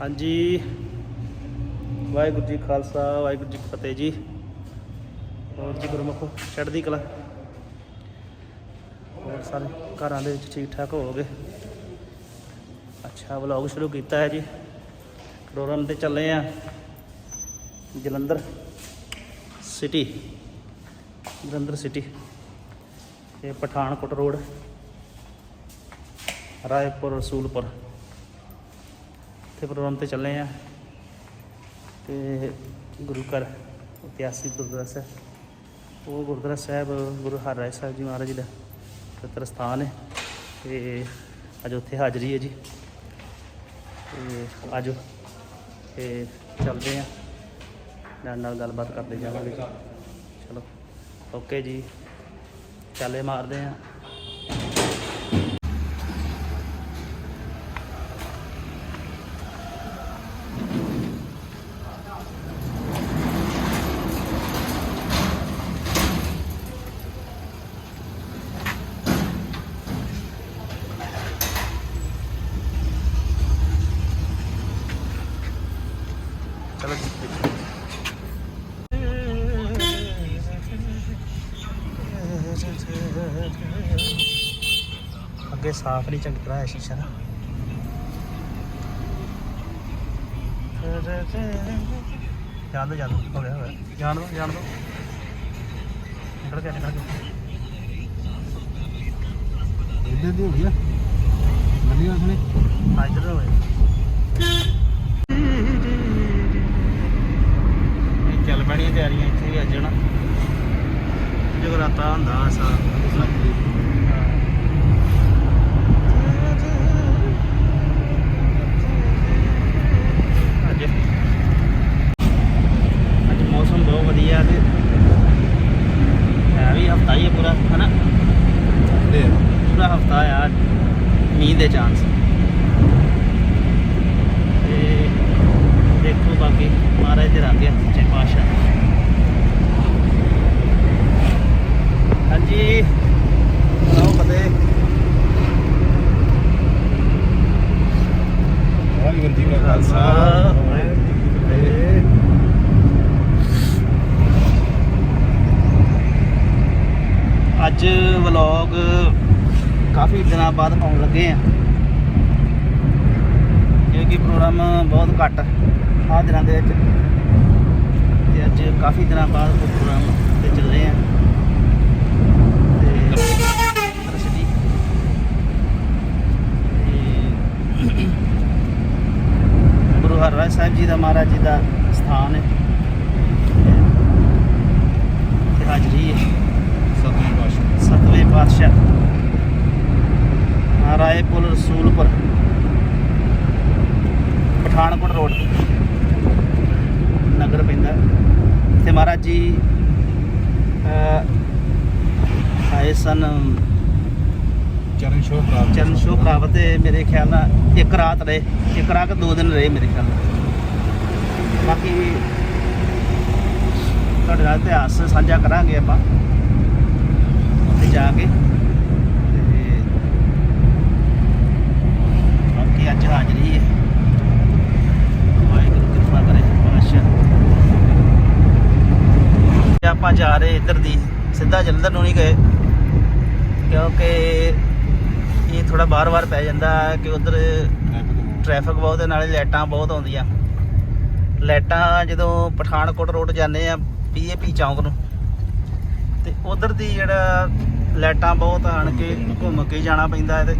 ਹਾਂਜੀ। ਵਾਹਿਗੁਰੂ ਜੀ ਖਾਲਸਾ, ਵਾਹਿਗੁਰੂ ਜੀ ਫਤਿਹ ਜੀ। ਹੋਰ ਜੀ ਗੁਰਮੁਖ, ਚੜ੍ਹਦੀ ਕਲਾ। ਹੋਰ ਸਾਰੇ ਘਰਾਂ ਦੇ ਵਿੱਚ ਠੀਕ ਠਾਕ ਹੋਵੋਗੇ? ਅੱਛਾ, ਵਲੌਗ ਸ਼ੁਰੂ ਕੀਤਾ ਹੈ ਜੀ। ਪ੍ਰੋਗਰਾਮ ਤੇ ਚੱਲੇ ਆ ਜਲੰਧਰ ਸਿਟੀ। ਜਲੰਧਰ ਸਿਟੀ। ਇਹ ਪਠਾਨਕੋਟ ਰੋਡ। ਰਾਏਪੁਰ, ਰਸੂਲਪੁਰ। ਉੱਥੇ ਪ੍ਰੋਗਰਾਮ ਤੇ ਚੱਲੇ ਆ। ਤੇ ਗੁਰੂ ਘਰ ਇਤਿਹਾਸਿਕ ਗੁਰਦੁਆਰਾ ਸਾਹਿਬ। ਉਹ ਗੁਰਦੁਆਰਾ ਸਾਹਿਬ ਗੁਰੂ ਹਰਿਰਾਏ ਸਾਹਿਬ ਜੀ ਮਹਾਰਾਜ ਜੀ ਦਾ ਪਵਿੱਤਰ ਸਥਾਨ ਹੈ। ਤੇ ਅੱਜ ਉੱਥੇ ਹਾਜ਼ਰੀ ਹੈ ਜੀ। ਤੇ ਅੱਜ ਤੇ ਚੱਲਦੇ ਆ। ਨਾਲ ਨਾਲ ਗੱਲਬਾਤ ਕਰਦੇ ਜਾਵਾਂਗੇ। ਚਲੋ, ਓਕੇ ਜੀ। ਚਾਲੇ ਮਾਰਦੇ ਆ ਚਲੋ ਜੀ ਅੱਗੇ ਸਾਫ਼ ਨਹੀਂ ਚੰਗੀ ਤਰ੍ਹਾਂ ਸ਼ੀਸ਼ਾ ਨਾ। ਜਾਣ ਦੋ ਜਾਣ ਦਿਓ, ਹੋ ਗਿਆ ਹੋ ਗਿਆ। ਜਾਣ ਦੋ ਜਾਣ ਦੋ। ਨਿਕਲ ਗਿਆ ਨਿਕਲ ਗਿਆ ਇੱਧਰ ਦੀ ਹੋ ਗਿਆ ਵਧੀਆ ਸੁਣੀ ਆ ਇੱਧਰ ਹੋਏ ਇਹ ਚੱਲ ਪੈਣੀਆਂ ਤਿਆਰੀਆਂ ਇੱਥੇ ਵੀ ਅੱਜ ਨਾ ਜਗਰਾਤਾ ਹੁੰਦਾ ਸਾ ਅੱਜ ਅੱਜ ਮੌਸਮ ਬਹੁਤ ਵਧੀਆ ਤੇ ਹੈ ਵੀ ਹਫਤਾ ਹੀ ਹੈ ਪੂਰਾ ਹਨਾ ਦੇ ਪੂਰਾ ਹਫਤਾ ਆ ਮੀਂਹ ਦੇ ਚਾਂਸ ਤੇ ਦੇਖੋ ਬਾਕੀ ਮਹਾਰਾਜ ਦੇ ਰੰਗ ਆ ਸੱਚੇ ਪਾਤਸ਼ਾਹ ਹਾਂਜੀ ਆਓ ਫਤਿਹ ਵਾਹਿਗੁਰੂ ਜੀ ਕਾ ਖਾਲਸਾ, ਵਾਹਿਗੁਰੂ ਜੀ ਕੀ ਫਤਿਹ। ਅੱਜ ਵਲੌਗ ਕਾਫੀ ਦਿਨਾਂ ਲੱਗੇ ਆ। ਕਿਉਂਕਿ ਪ੍ਰੋਗਰਾਮ ਬਹੁਤ ਘੱਟ ਆ ਦਿਨਾਂ ਦੇ ਵਿੱਚ। ਤੇ ਅੱਜ ਕਾਫੀ ਦਿਨਾਂ ਬਾਅਦ ਉਹ ਪ੍ਰੋਗਰਾਮ ਤੇ ਚੱਲੇ ਆ। ਗੁਰੂ ਹਰਿਰਾਏ ਸਾਹਿਬ ਜੀ ਦਾ ਮਹਾਰਾਜ ਜੀ ਦਾ ਸਥਾਨ ਹੈ। ਤੇ ਹਾਜ਼ਰੀ ਹੈ। ਸਤਿ ਪਾਸ਼ਾ ਸਤਵੇਂ ਪਾਤਸ਼ਾਹ। ਰਾਏਪੁਰ ਰਸੂਲਪੁਰ ਪਠਾਨਕੋਟ ਰੋਡ। ਨਗਰ ਪੈਂਦਾ। ਤੇ ਮਹਾਰਾਜ ਜੀ ਆਏ ਸਨ ਚਰਨ ਛੋਹ ਪ੍ਰਾਪਤ। ਚਰਨ ਪ੍ਰਾਪਤ ਤੇ ਮੇਰੇ ਖਿਆਲ ਨਾਲ ਇੱਕ ਰਾਤ ਰਹੇ। ਇੱਕ ਰਾਤ ਦੋ ਦਿਨ ਰਹੇ ਮੇਰੇ ਖਿਆਲ ਨਾਲ। ਬਾਕੀ ਤੁਹਾਡੇ ਨਾਲ ਇਤਿਹਾਸ ਸਾਂਝਾ ਕਰਾਂਗੇ ਆਪਾਂ। ਉੱਥੇ ਜਾ ਕੇ ਤੇ ਬਾਕੀ ਅੱਜ ਹਾਜ਼ਰੀ ਹੈ ਵਾਹਿਗੁਰੂ ਕਿਰਪਾ ਕਰੇ ਪਾਤਸ਼ਾਹ। ਤੇ ਆਪਾਂ ਜਾ ਰਹੇ ਇੱਧਰ ਦੀ, ਸਿੱਧਾ ਜਲੰਧਰ ਨੂੰ ਨਹੀਂ ਗਏ, ਕਿਉਂਕਿ ਇਹ ਥੋੜਾ ਬਾਰ-ਬਾਰ ਪੈ ਜਾਂਦਾ ਹੈ ਕਿ ਉਧਰ ਟ੍ਰੈਫਿਕ ਬਹੁਤ ਹੈ, ਨਾਲੇ ਲਾਈਟਾਂ ਬਹੁਤ ਆਉਂਦੀਆਂ। ਲਾਈਟਾਂ ਜਦੋਂ ਪਠਾਨਕੋਟ ਰੋਡ ਜਾਂਦੇ ਆ ਪੀਏਪੀ ਚੌਂਕ ਨੂੰ। ਤੇ ਉਧਰ ਦੀ ਜਿਹੜਾ ਲਾਈਟਾਂ ਬਹੁਤ ਆਣ ਕੇ ਘੁੰਮ ਕੇ ਜਾਣਾ ਪੈਂਦਾ ਤੇ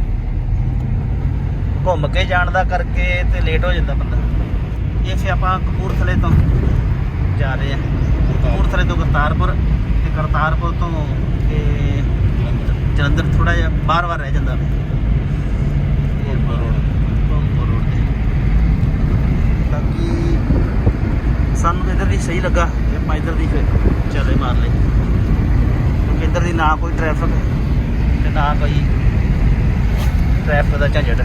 ਘੁੰਮ ਕੇ ਜਾਣ ਦਾ ਕਰਕੇ ਤੇ ਲੇਟ ਹੋ ਜਾਂਦਾ ਬੰਦਾ। ਇਹ ਫਿਰ ਆਪਾਂ ਕਪੂਰਥਲੇ ਤੋਂ ਜਾ ਰਹੇ ਆ ਕਪੂਰਥਲੇ ਤੋਂ ਕਰਤਾਰਪੁਰ ਤੇ ਕਰਤਾਰਪੁਰ ਤੋਂ ਇਹ ਜਲੰਧਰ। ਥੋੜਾ ਜਿਹਾ ਬਾਰ-ਬਾਰ ਰਹਿ ਜਾਂਦਾ। ਸਾਨੂੰ ਇੱਧਰ ਦੀ ਸਹੀ ਲੱਗਾ। ਤੇ ਆਪਾਂ ਇੱਧਰ ਦੀ ਫਿਰ ਚੱਲੇ ਮਾਰ ਲਈ। ਕਿਉਂਕਿ ਇੱਧਰ ਦੀ ਨਾ ਕੋਈ ਟ੍ਰੈਫਿਕ ਤੇ ਨਾ ਕੋਈ ਟ੍ਰੈਫਿਕ ਦਾ ਝੰਜਟ।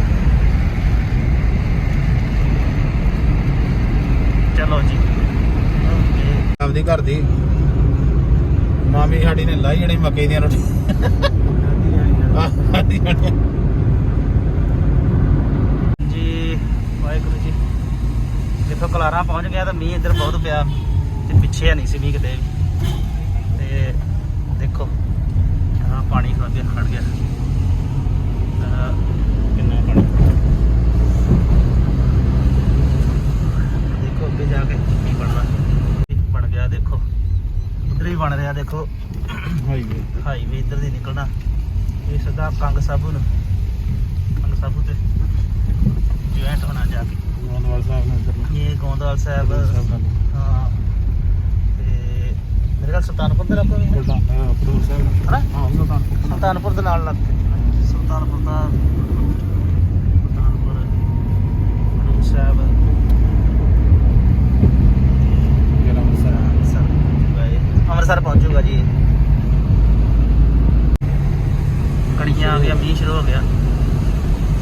ਚਲੋ ਜੀ। ਆਪਦੀ ਘਰ ਦੀ ਮਾਮੀ ਸਾਡੀ ਨੇ ਲਾਈ ਜਣੀ ਮੱਕੇ ਦੀਆਂ ਰੋਟੀ। ਜੀ ਵਾਹਿਗੁਰੂ ਜੀ। ਕਲਾਰਾਂ ਪਹੁੰਚ ਗਿਆ ਤਾਂ ਮੀਂਹ ਇੱਧਰ ਬਹੁਤ ਪਿਆ ਤੇ ਪਿੱਛੇ ਨਹੀਂ ਸੀ ਮੀਂਹ ਕਿਤੇ ਤੇ ਦੇਖੋ ਆ ਪਾਣੀ ਖੜ ਗਿਆ ਖੜ ਗਿਆ ਆਹ ਕਿੰਨਾ ਪਾਣੀ ਦੇਖੋ ਅੱਗੇ ਜਾ ਕੇ ਕੀ ਬਣਦਾ ਬਣ ਗਿਆ ਦੇਖੋ। ਇੱਧਰ ਵੀ ਬਣ ਰਿਹਾ ਦੇਖੋ। ਹਾਈਵੇ ਹਾਈਵੇ ਇੱਧਰ ਦੀ ਨਿਕਲਣਾ। ਇਹ ਸਿੱਧਾ ਕੰਗ ਸਾਬੂ ਨੂੰ। ਕੰਗ ਸਾਬੂ ਤੇ ਜੁਆਇੰਟ ਹੋਣਾ ਜਾ ਕੇ। ਗੋਂਦਵਾਲ ਸਾਹਿਬ ਨੇ ਇੱਧਰ ਇਹ ਗੋਂਦਵਾਲ ਸਾਹਿਬ। ਹਾਂ। ਤੇ ਮੇਰੇ ਖਿਆਲ ਸੁਲਤਾਨਪੁਰ ਦੇ ਲੱਗੇ ਹੋਏ ਸੁਲਤਾਨ ਫਰੂਰ ਸਾਹਿਬ ਹਾਂ ਸੁਲਤਾਨਪੁਰ ਸੁਲਤਾਨਪੁਰ ਦੇ ਨਾਲ ਲੱਗ ਸੁਲਤਾਨਪੁਰ ਦਾ ਸੁਲਤਾਨਪੁਰ ਸਾਹਿਬ ਜਿਹੜਾ ਅੰਮ੍ਰਿਤਸਰ ਅੰਮ੍ਰਿਤਸਰ ਗਏ ਅੰਮ੍ਰਿਤਸਰ ਪਹੁੰਚੂਗਾ ਜੀ। ਕਣੀਆਂ ਆ ਗਿਆ ਮੀਂਹ ਸ਼ੁਰੂ ਹੋ ਗਿਆ।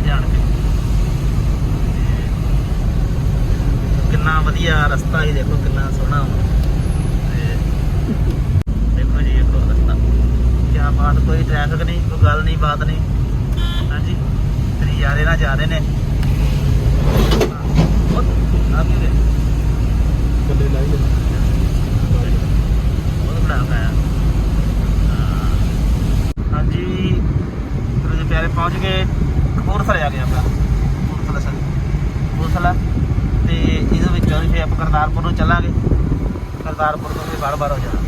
ਧਿਆਨ ਕੇ ਕਿੰਨਾ ਵਧੀਆ ਰਸਤਾ ਹੀ ਦੇਖੋ ਕਿੰਨਾ ਸੋਹਣਾ ਦੇਖੋ ਜੀ, ਇੱਕ ਰਸਤਾ। ਕਿਆ ਬਾਤ, ਕੋਈ ਟ੍ਰੈਫਿਕ ਨਹੀਂ, ਕੋਈ ਗੱਲ ਨਹੀਂ, ਬਾਤ ਨਹੀਂ। ਹਾਂਜੀ, ਨਜ਼ਾਰੇ ਨਾਲ ਜਾ ਰਹੇ ਨੇ। ਉਹ ਆ ਕੀ ਗਏ ਕੱਲੇ ਲਾਈ ਬਹੁਤ ਹੈ ਹਾਂਜੀ ਗੁਰੂ ਪਿਆਰੇ ਪਹੁੰਚ ਗਏ, ਕਪੂਰਥਲੇ ਆ ਗਏ ਆਪਣਾ ਕਪੂਰਥਲਾ ਸਰ ਕਪੂਰਥਲਾ, ਤੇ ਇਹਦੇ ਵਿੱਚੋਂ ਫਿਰ ਆਪਾਂ ਕਰਤਾਰਪੁਰ ਨੂੰ ਚੱਲਾਂਗੇ। ਕਰਤਾਰਪੁਰ ਤੋਂ ਫਿਰ ਬਾਰ-ਬਾਰ ਹੋ ਜਾਣਾ।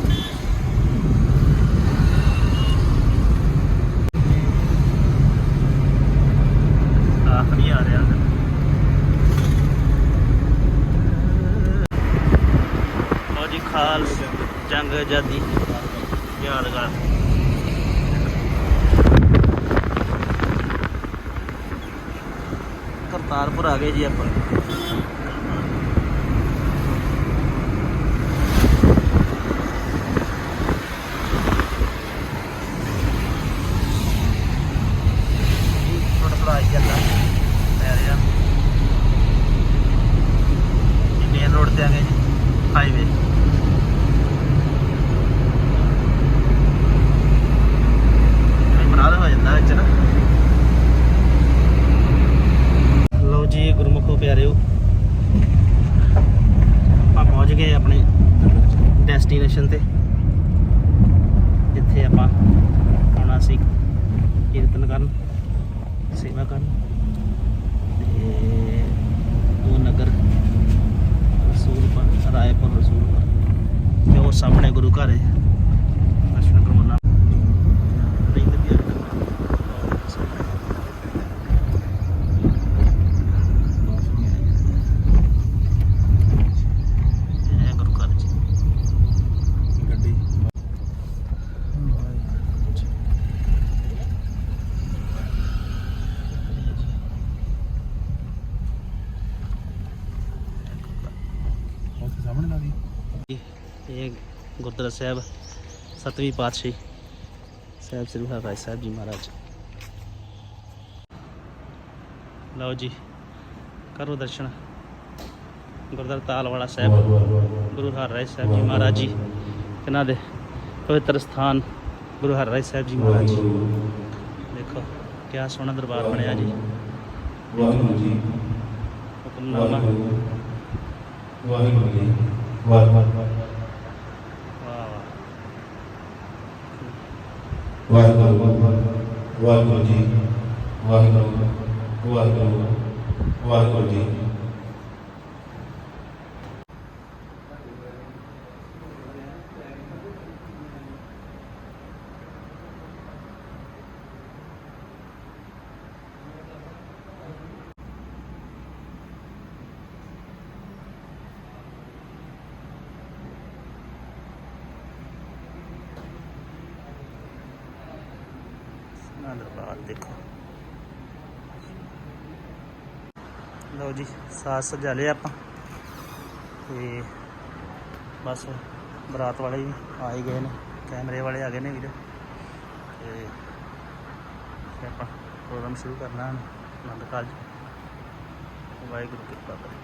ਆਖਰੀ ਆ ਰਿਹਾ। ਜੀ, ਖਾਲਸ। ਜੰਗ ਆਜ਼ਾਦੀ ਯਾਦਗਾਰ। ਕਰਤਾਰਪੁਰ ਆ ਗਏ ਜੀ ਆਪਾਂ ਥੋੜਾ ਥੋੜਾ ਆਈ ਜਾਂਦਾ ਪੈ ਰਿਹਾ ਮੇਨ ਰੋਡ ਤੇ ਆ ਗਏ ਜੀ ਹਾਈਵੇ ਇਹ ਬਰਾਦ ਹੋ ਜਾਂਦਾ ਵਿੱਚ ਨਾ ਲਓ ਜੀ ਗੁਰਮੁਖੋ ਪਿਆਰਿਓ ਆਪਾਂ ਪਹੁੰਚ ਗਏ ਆਪਣੇ ਡੈਸਟੀਨੇਸ਼ਨ ਤੇ ਜਿੱਥੇ ਆਪਾਂ ਆਉਣਾ ਸੀ ਕੀਰਤਨ ਕਰਨ ਸੇਵਾ ਕਰਨ ਤੇ ਉਹ ਨਗਰ ਰਸੂਲਪੁਰ ਰਾਏਪੁਰ ਰਸੂਲਪੁਰ ਤੇ ਉਹ ਸਾਹਮਣੇ ਗੁਰੂ ਘਰ ਹੈ ਦਰਸ਼ਨ ਕਰਵਾਉਣਾ ਰਹਿੰਦੇ ਵੀ ਆ ਇਹ ਗੁਰੂ ਘਰ ਜੀ ਗੱਡੀ ਉੱਥੇ ਸਾਹਮਣੇ ਲਾ ਦੀ ਇਹ ਗੁਰਦੁਆਰਾ ਸਾਹਿਬ ਸਤਵੀਂ ਪਾਤਸ਼ਾਹੀ ਸਾਹਿਬ ਸ੍ਰੀ ਹਰਿ ਸਾਹਿਬ ਜੀ ਮਹਾਰਾਜ। ਲਓ ਜੀ ਕਰੋ ਦਰਸ਼ਨ। ਗੁਰਦੁਆਰਾ ਤਾਲਵਾਲਾ ਸਾਹਿਬ ਗੁਰੂ ਹਰਿ ਸਾਹਿਬ ਜੀ ਮਹਾਰਾਜ ਜੀ ਇਹਨਾਂ ਦੇ ਪਵਿੱਤਰ ਸਥਾਨ ਗੁਰੂ ਹਰਿ ਸਾਹਿਬ ਜੀ ਮਹਾਰਾਜ ਜੀ। ਦੇਖੋ ਕਿਆ ਸੋਹਣਾ ਦਰਬਾਰ ਬਣਿਆ ਜੀ। ਵਾਹਿਗੁਰੂ ਜੀ। ਹੁਕਮਨਾਮਾ। ਵਾਹਿਗੁਰੂ ਜੀ ਵਾਹਿਗੁਰੂ ਵਾਹ ਵਾਹਿਗੁਰੂ ਵਾਹਿਗੁਰੂ ਜੀ ਵਾਹਿਗੁਰੂ ਵਾਹਿਗੁਰੂ ਵਾਹਿਗੁਰੂ ਜੀ ਨਾ ਦਰਬਾਰ ਦੇਖੋ ਲਓ ਜੀ ਸਾਜ ਸਜਾ ਲਿਆ ਆਪਾਂ। ਤੇ ਬਸ ਬਰਾਤ ਵਾਲੇ ਵੀ ਆ ਹੀ ਗਏ ਨੇ, ਕੈਮਰੇ ਵਾਲੇ ਆ ਗਏ ਨੇ ਵੀਰੇ। ਤੇ ਆਪਾਂ ਪ੍ਰੋਗਰਾਮ ਸ਼ੁਰੂ ਕਰਨਾ ਹੈ ਆਨੰਦ ਕਾਰਜ। ਵਾਹਿਗੁਰੂ ਕਿਰਪਾ ਕਰੇ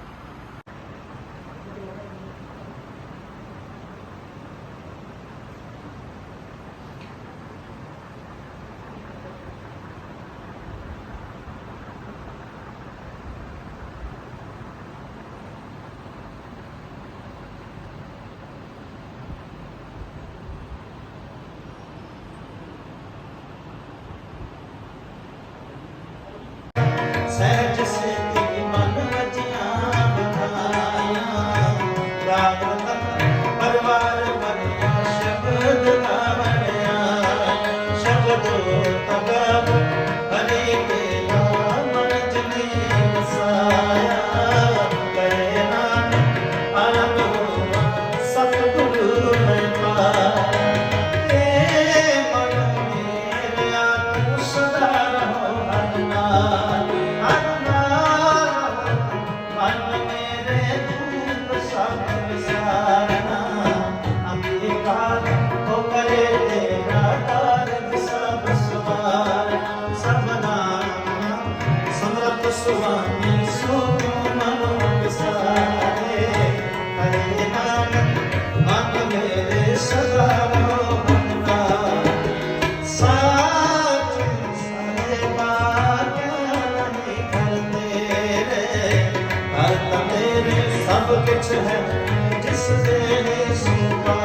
ਸਭ ਕਿਛ ਹੈ ਜਿਸ ਦੇ ਸੁਪਾਏ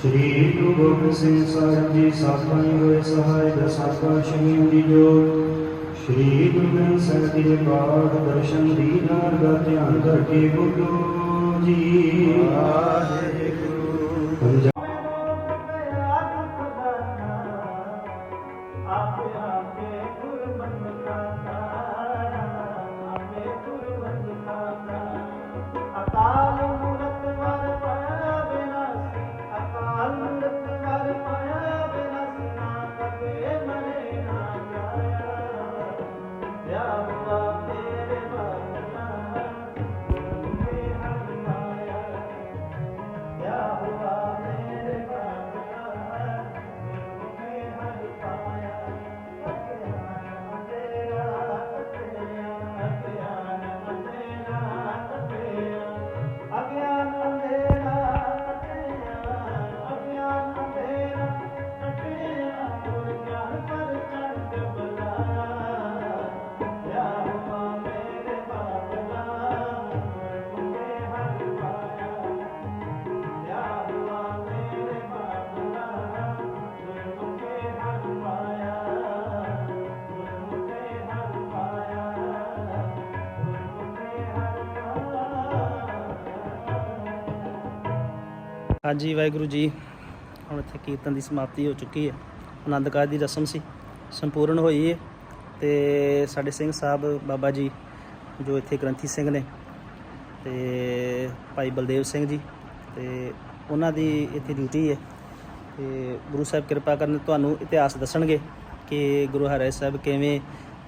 ਸ਼੍ਰੀ ਗੁਰੂ ਗੋਬਿੰਦ ਸਿੰਘ ਸਾਹਿਬ ਜੀ ਸਾਖਾਈ ਹੋਏ ਸਹਾਈ ਦਸਾਂ ਪਾਤਸ਼ਾਹੀਆਂ ਦੀ ਜੋਤ। ਸ਼੍ਰੀ ਗੁਰੂ ਗ੍ਰੰਥ ਸਾਹਿਬ ਜੀ ਦੇ ਪਾਠ ਦਰਸ਼ਨ ਦੀਦਾਰ ਦਾ ਧਿਆਨ ਕਰਕੇ ਬੁੱਧੋ ਜੀ। ਵਾਹਿਗੁਰੂ। love. ਹਾਂਜੀ, ਵਾਹਿਗੁਰੂ ਜੀ। ਹੁਣ ਇੱਥੇ ਕੀਰਤਨ ਦੀ ਸਮਾਪਤੀ ਹੋ ਚੁੱਕੀ ਹੈ। ਆਨੰਦ ਕਾਰਜ ਦੀ ਰਸਮ ਸੀ। ਸੰਪੂਰਨ ਹੋਈ ਹੈ ਤੇ ਸਾਡੇ ਸਿੰਘ ਸਾਹਿਬ, ਬਾਬਾ ਜੀ, ਜੋ ਇੱਥੇ ਗ੍ਰੰਥੀ ਸਿੰਘ ਨੇ ਤੇ ਭਾਈ ਬਲਦੇਵ ਸਿੰਘ ਜੀ, ਤੇ ਉਹਨਾਂ ਦੀ ਇੱਥੇ ਡਿਊਟੀ ਹੈ ਤੇ ਗੁਰੂ ਸਾਹਿਬ ਕਿਰਪਾ ਕਰਨ ਤੁਹਾਨੂੰ ਇਤਿਹਾਸ ਦੱਸਣਗੇ ਕਿ ਗੁਰੂ ਹਰਿ ਸਾਹਿਬ ਕਿਵੇਂ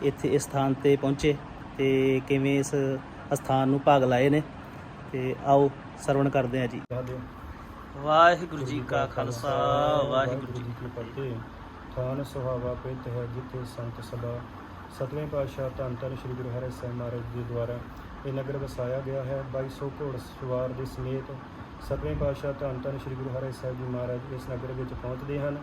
ਇੱਥੇ ਇਸ ਸਥਾਨ ਤੇ ਪਹੁੰਚੇ ਤੇ ਕਿਵੇਂ ਇਸ ਸਥਾਨ ਨੂੰ ਭਾਗ ਲਾਏ ਨੇ। ਤੇ ਆਓ ਸਰਵਣ ਕਰਦੇ ਹਾਂ ਜੀ। ਵਾਹਿਗੁਰੂ ਜੀ ਕਾ ਖਾਲਸਾ, ਵਾਹਿਗੁਰੂ ਜੀ ਕੀ ਫਤਿਹ। ਥਾਨ ਸੁਹਾਵਾ ਪਿਤ ਹੈ ਜਿੱਥੇ ਸੰਤ ਸਦਾ ਸਤਵੇਂ ਪਾਤਸ਼ਾਹ ਧੰਨ ਧੰਨ ਸ੍ਰੀ ਗੁਰੂ ਹਰਿ ਸਾਹਿਬ ਮਹਾਰਾਜ ਜੀ ਦੁਆਰਾ ਇਹ ਨਗਰ ਵਸਾਇਆ ਗਿਆ ਹੈ। 2200 ਘੋੜ ਸਵਾਰ ਦੇ ਸਮੇਤ ਸਤਵੇਂ ਪਾਤਸ਼ਾਹ ਧੰਨ ਧੰਨ ਸ੍ਰੀ ਗੁਰੂ ਹਰਿ ਸਾਹਿਬ ਜੀ ਮਹਾਰਾਜ ਇਸ ਨਗਰ ਵਿੱਚ ਪਹੁੰਚਦੇ ਹਨ।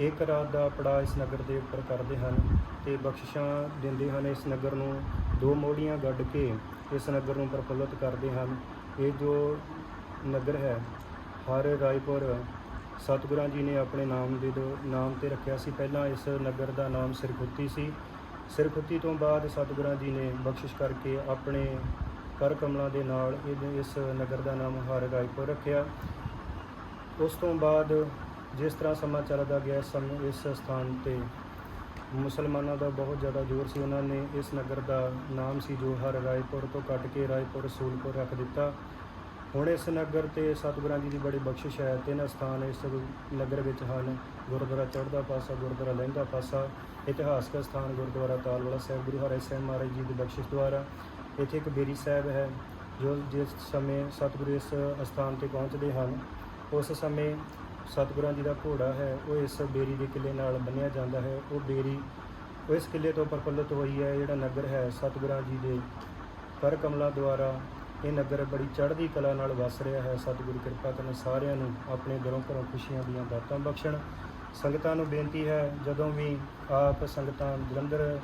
ਇੱਕ ਰਾਤ ਦਾ ਪੜਾ ਇਸ ਨਗਰ ਦੇ ਉੱਪਰ ਕਰਦੇ ਹਨ ਤੇ ਬਖਸ਼ਿਸ਼ਾਂ ਦਿੰਦੇ ਹਨ ਇਸ ਨਗਰ ਨੂੰ। ਦੋ ਮੋੜੀਆਂ ਗੱਡ ਕੇ ਇਸ ਨਗਰ ਨੂੰ ਪ੍ਰਫੁੱਲਤ ਕਰਦੇ ਹਨ। ਇਹ ਜੋ ਨਗਰ ਹੈ ਹਰ ਰਾਏਪੁਰ ਸਤਿਗੁਰਾਂ ਜੀ ਨੇ ਆਪਣੇ ਨਾਮ ਦੇ ਦੋ, ਨਾਮ ਤੇ ਰੱਖਿਆ ਸੀ। ਪਹਿਲਾਂ ਇਸ ਨਗਰ ਦਾ ਨਾਮ ਸਿਰਖੁੱਤੀ ਸੀ। ਸਿਰਖੁੱਤੀ ਤੋਂ ਬਾਅਦ ਸਤਿਗੁਰਾਂ ਜੀ ਨੇ ਬਖਸ਼ਿਸ਼ ਕਰਕੇ ਆਪਣੇ ਕਰ ਕਮਲਾਂ ਦੇ ਨਾਲ ਇਹ ਇਸ ਨਗਰ ਦਾ ਨਾਮ ਹਰ ਰਾਏਪੁਰ ਰੱਖਿਆ। ਉਸ ਤੋਂ ਬਾਅਦ ਜਿਸ ਤਰ੍ਹਾਂ ਸਮਾਂ ਚੱਲਦਾ ਗਿਆ ਇਸ ਇਸ ਸਥਾਨ ਤੇ ਮੁਸਲਮਾਨਾਂ ਦਾ ਬਹੁਤ ਜ਼ਿਆਦਾ ਜ਼ੋਰ ਸੀ। ਉਹਨਾਂ ਨੇ ਇਸ ਨਗਰ ਦਾ ਨਾਮ ਸੀ ਜੋ ਹਰ ਰਾਏਪੁਰ ਤੋਂ ਕੱਟ ਕੇ ਰਾਏਪੁਰ, ਸੂਲਪੁਰ ਰੱਖ ਦਿੱਤਾ। ਹੁਣ ਇਸ ਨਗਰ ਤੇ ਸਤਿਗੁਰਾਂ ਜੀ ਦੀ ਬੜੀ ਬਖਸ਼ਿਸ਼ ਹੈ, ਤਿੰਨ ਸਥਾਨ ਇਸ ਨਗਰ ਵਿੱਚ ਹਨ। ਗੁਰਦੁਆਰਾ ਚੜ੍ਹਦਾ ਪਾਸਾ, ਗੁਰਦੁਆਰਾ ਲਹਿੰਦਾ ਪਾਸਾ, ਇਤਿਹਾਸਕ ਸਥਾਨ ਗੁਰਦੁਆਰਾ ਤਾਲਵਾਲਾ ਸਾਹਿਬ, ਗੁਰੂ ਹਰਿ ਸਾਹਿਬ ਮਹਾਰਾਜ ਜੀ ਦੀ ਬਖਸ਼ਿਸ਼ ਦੁਆਰਾ। ਇੱਥੇ ਇੱਕ ਬੇਰੀ ਸਾਹਿਬ ਹੈ, ਜੋ ਜਿਸ ਸਮੇਂ ਸਤਿਗੁਰੂ ਇਸ ਸਥਾਨ ਤੇ ਪਹੁੰਚਦੇ ਹਨ, ਉਸ ਸਮੇਂ ਸਤਿਗੁਰਾਂ ਜੀ ਦਾ ਘੋੜਾ ਹੈ, ਉਹ ਇਸ ਬੇਰੀ ਦੇ ਕਿਲੇ ਨਾਲ ਬੰਨਿਆ ਜਾਂਦਾ ਹੈ। ਉਹ ਬੇਰੀ ਇਸ ਕਿਲੇ ਤੋਂ ਪ੍ਰਫੁੱਲਤ ਹੋਈ ਹੈ, ਜਿਹੜਾ ਨਗਰ ਹੈ ਸਤਿਗੁਰਾਂ ਜੀ ਦੇ ਕਰ ਕਮਲਾਂ ਦੁਆਰਾ ਇਹ ਨਗਰ ਬੜੀ ਚੜ੍ਹਦੀ ਕਲਾ ਨਾਲ ਵਸ ਰਿਹਾ ਹੈ। ਸਤਿਗੁਰੂ ਕਿਰਪਾ ਕਰਨ ਸਾਰਿਆਂ ਨੂੰ ਆਪਣੇ ਘਰੋਂ ਘਰੋਂ ਖੁਸ਼ੀਆਂ ਦੀਆਂ ਦਾਤਾਂ ਬਖਸ਼ਣ। ਸੰਗਤਾਂ ਨੂੰ ਬੇਨਤੀ ਹੈ, ਜਦੋਂ ਵੀ ਆਪ ਸੰਗਤਾਂ ਜਲੰਧਰ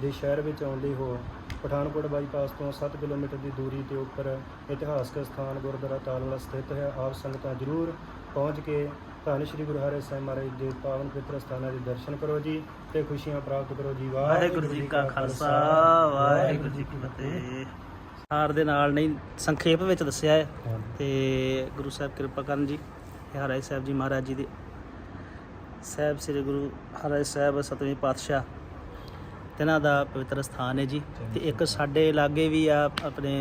ਦੇ ਸ਼ਹਿਰ ਵਿੱਚ ਆਉਂਦੇ ਹੋ, ਪਠਾਨਕੋਟ ਬਾਈਪਾਸ ਤੋਂ 7 ਕਿਲੋਮੀਟਰ ਦੀ ਦੂਰੀ ਤੇ ਉੱਪਰ ਇਤਿਹਾਸਕ ਸਥਾਨ ਗੁਰਦੁਆਰਾ ਤਾਲਵਾਲਾ ਸਥਿਤ ਹੈ। ਆਪ ਸੰਗਤਾਂ ਜ਼ਰੂਰ ਪਹੁੰਚ ਕੇ ਧੰਨ ਸ਼੍ਰੀ ਗੁਰੂ ਹਰਿ ਸਾਹਿਬ ਮਹਾਰਾਜ ਦੇ ਪਾਵਨ ਪਵਿੱਤਰ ਸਥਾਨਾਂ ਦੇ ਦਰਸ਼ਨ ਕਰੋ ਜੀ ਤੇ ਖੁਸ਼ੀਆਂ ਪ੍ਰਾਪਤ ਕਰੋ ਜੀ। ਵਾਹਿਗੁਰੂ ਜੀ ਕਾ ਖਾਲਸਾ, ਵਾਹਿਗੁਰੂ ਜੀ ਕੀ ਫਤਿਹ। ਹਾਰ ਦੇ ਨਾਲ ਨਹੀਂ ਸੰਖੇਪ ਵਿੱਚ ਦੱਸਿਆ ਹੈ। ਤੇ ਗੁਰੂ ਸਾਹਿਬ ਕਿਰਪਾ ਕਰਨ ਜੀ ਹਰਾਏ ਸਾਹਿਬ ਜੀ ਮਹਾਰਾਜ ਜੀ ਦੇ। ਸਾਹਿਬ ਸ੍ਰੀ ਗੁਰੂ ਹਰਾਏ ਸਾਹਿਬ ਸਤਵੇਂ ਪਾਤਸ਼ਾਹ ਤਿੰਨਾਂ ਦਾ ਪਵਿੱਤਰ ਸਥਾਨ ਹੈ ਜੀ। ਤੇ ਇੱਕ ਸਾਡੇ ਲਾਗੇ ਵੀ ਆ ਆਪਣੇ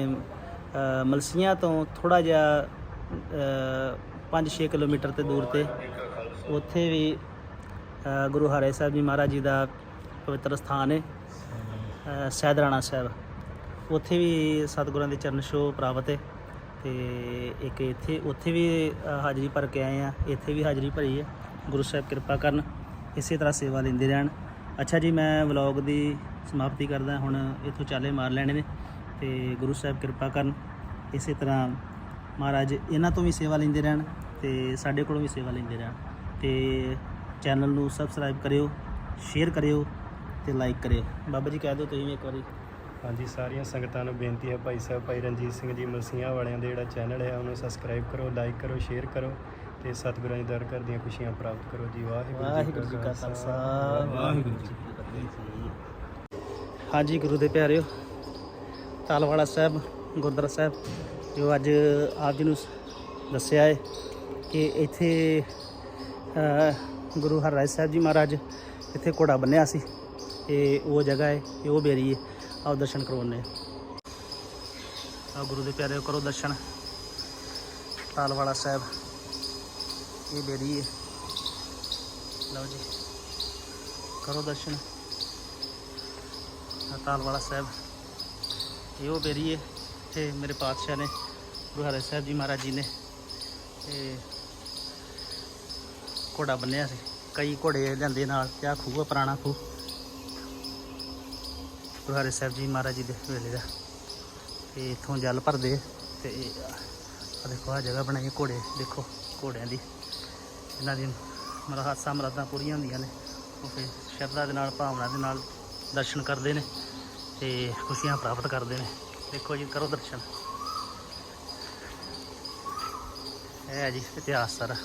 ਮਲਸੀਆਂ ਤੋਂ ਥੋੜਾ ਜਿਹਾ 5-6 ਕਿਲੋਮੀਟਰ ਤੇ ਦੂਰ ਤੇ ਉੱਥੇ ਵੀ ਗੁਰੂ ਹਰਿ ਸਾਹਿਬ ਜੀ ਮਹਾਰਾਜ ਜੀ ਦਾ ਪਵਿੱਤਰ ਸਥਾਨ ਹੈ ਸੈਦਰਾਣਾ ਸਾਹਿਬ। ਉੱਥੇ ਵੀ ਸਤਿਗੁਰਾਂ ਦੇ ਚਰਨ ਛੋਹ ਪ੍ਰਾਪਤ ਹੈ ਤੇ ਇੱਕ ਇੱਥੇ, ਉੱਥੇ ਵੀ ਹਾਜ਼ਰੀ ਭਰ ਕੇ ਆਏ ਆ ਇੱਥੇ ਵੀ ਹਾਜ਼ਰੀ ਭਰੀ ਹੈ। ਗੁਰੂ ਸਾਹਿਬ ਕਿਰਪਾ ਕਰਨ, ਇਸੇ ਤਰ੍ਹਾਂ ਸੇਵਾ ਲੈਂਦੇ ਰਹਿਣ। ਅੱਛਾ ਜੀ, ਮੈਂ ਵਲੌਗ ਦੀ ਸਮਾਪਤੀ ਕਰਦਾ। ਹੁਣ ਇੱਥੋਂ ਚਾਲੇ ਮਾਰ ਲੈਣੇ ਨੇ। ਤੇ ਗੁਰੂ ਸਾਹਿਬ ਕਿਰਪਾ ਕਰਨ, ਇਸੇ ਤਰ੍ਹਾਂ ਮਹਾਰਾਜ ਇਹਨਾਂ ਤੋਂ ਵੀ ਸੇਵਾ ਲੈਂਦੇ ਰਹਿਣ ਤੇ ਸਾਡੇ ਕੋਲੋਂ ਵੀ ਸੇਵਾ ਲੈਂਦੇ ਰਹਿਣ। ਤੇ ਚੈਨਲ ਨੂੰ ਸਬਸਕ੍ਰਾਈਬ ਕਰਿਓ, ਸ਼ੇਅਰ ਕਰਿਓ ਤੇ ਲਾਈਕ ਕਰਿਓ। ਬਾਬਾ ਜੀ, ਕਹਿ ਦਿਓ ਤੁਸੀਂ ਵੀ ਇੱਕ ਵਾਰੀ। ਹਾਂਜੀ ਸਾਰੀਆਂ ਸੰਗਤਾਂ ਨੂੰ ਬੇਨਤੀ ਹੈ ਭਾਈ ਸਾਹਿਬ ਭਾਈ ਰਣਜੀਤ ਸਿੰਘ ਜੀ ਮਲਸੀਆਂ ਵਾਲਿਆਂ ਦੇ ਜਿਹੜਾ ਚੈਨਲ ਹੈ ਉਹਨੂੰ ਸਬਸਕ੍ਰਾਈਬ ਕਰੋ ਲਾਈਕ ਕਰੋ ਸ਼ੇਅਰ ਕਰੋ ਤੇ ਸਤਿਗੁਰਾਂ ਦੀ ਦਰ ਘਰ ਦੀਆਂ ਖੁਸ਼ੀਆਂ ਪ੍ਰਾਪਤ ਕਰੋ ਜੀ। ਵਾਹਿਗੁਰੂ ਜੀ ਕਾ ਖਾਲਸਾ। ਵਾਹਿਗੁਰੂ ਜੀ ਕੀ ਫਤਿਹ। ਹਾਂਜੀ ਗੁਰੂ ਦੇ ਪਿਆਰਿਓ ਤਾਲਵਾੜਾ ਸਾਹਿਬ ਗੁਰਦੁਆਰਾ ਸਾਹਿਬ ਜੋ ਅੱਜ ਆਪ ਜੀ ਨੂੰ ਦੱਸਿਆ ਹੈ ਕਿ ਇੱਥੇ ਅ, ਗੁਰੂ ਹਰਿਰਾਏ ਸਾਹਿਬ ਜੀ ਮਹਾਰਾਜ ਇੱਥੇ ਘੋੜਾ ਬੰਨਿਆ ਸੀ ਇਹ ਉਹ ਜਗ੍ਹਾ ਹੈ ਇਹ ਉਹ ਬੇਰੀ ਹੈ। ਆਓ ਦਰਸ਼ਨ ਕਰਵਾਉਂਦੇ ਆ ਗੁਰੂ ਦੇ ਪਿਆਰੇ ਕਰੋ ਦਰਸ਼ਨ। ਤਾਲਵਾਲਾ ਸਾਹਿਬ। ਇਹ ਬੇਰੀ ਹੈ। ਲਓ ਜੀ। ਕਰੋ ਦਰਸ਼ਨ। ਤਾਲਵਾਲਾ ਸਾਹਿਬ। ਇਹ ਉਹ ਬੇਰੀ ਹੈ। ਤੇ ਮੇਰੇ ਪਾਤਸ਼ਾਹ ਨੇ, ਗੁਰੂ ਹਰਿ ਸਾਹਿਬ ਜੀ ਮਹਾਰਾਜ ਜੀ ਨੇ, ਤੇ ਘੋੜਾ ਬੰਨਿਆ ਸੀ। ਕਈ ਘੋੜੇ ਲਿਆਂਦੇ ਨਾਲ, ਕਿਆ ਖੂਹ ਆ ਪੁਰਾਣਾ ਖੂਹ। ਗੁਰੂ ਹਰਿ ਸਾਹਿਬ ਜੀ ਮਹਾਰਾਜ ਜੀ ਦੇ ਵੇਲੇ ਦਾ। ਤੇ ਇਥੋਂ ਜਲ ਭਰਦੇ ਤੇ ਆ ਦੇਖੋ ਆ ਜਗ੍ਹਾ ਬਣਾਈ ਘੋੜੇ। ਦੇਖੋ, ਘੋੜਿਆਂ ਦੀ। ਇਹਨਾਂ ਦੀ ਮਤਲਬ ਮਰਾਦਾਂ ਪੂਰੀਆਂ ਹੁੰਦੀਆਂ ਨੇ। ਉਹ ਫਿਰ ਸ਼ਰਧਾ ਦੇ ਨਾਲ, ਭਾਵਨਾ ਦੇ ਨਾਲ ਦਰਸ਼ਨ ਕਰਦੇ ਨੇ ਤੇ ਖੁਸ਼ੀਆਂ ਪ੍ਰਾਪਤ ਕਰਦੇ ਨੇ। ਦੇਖੋ ਜੀ, ਕਰੋ ਦਰਸ਼ਨ। ਇਹ ਹੈ ਜੀ ਇਤਿਹਾਸ ਸਾਰਾ।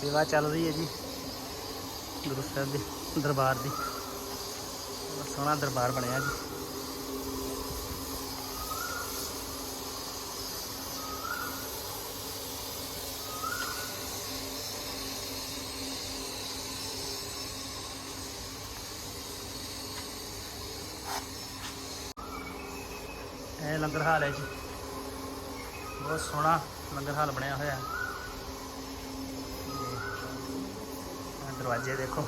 ਸੇਵਾ ਚੱਲ ਰਹੀ ਹੈ ਜੀ। ਗੁਰੂ ਸਾਹਿਬ ਦੇ ਦਰਬਾਰ ਦੀ। ਬਹੁਤ ਸੋਹਣਾ ਦਰਬਾਰ ਬਣਿਆ ਜੀ। ਇਹ ਲੰਗਰ ਹਾਲ ਹੈ ਜੀ। ਬਹੁਤ ਸੋਹਣਾ ਲੰਗਰ ਹਾਲ ਬਣਿਆ ਹੋਇਆ ਹੈ। ਤੇ ਦੇਖੋ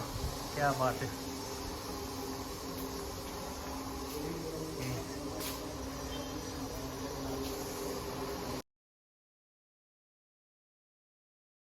ਕੀ ਬਾਤ ਹੈ।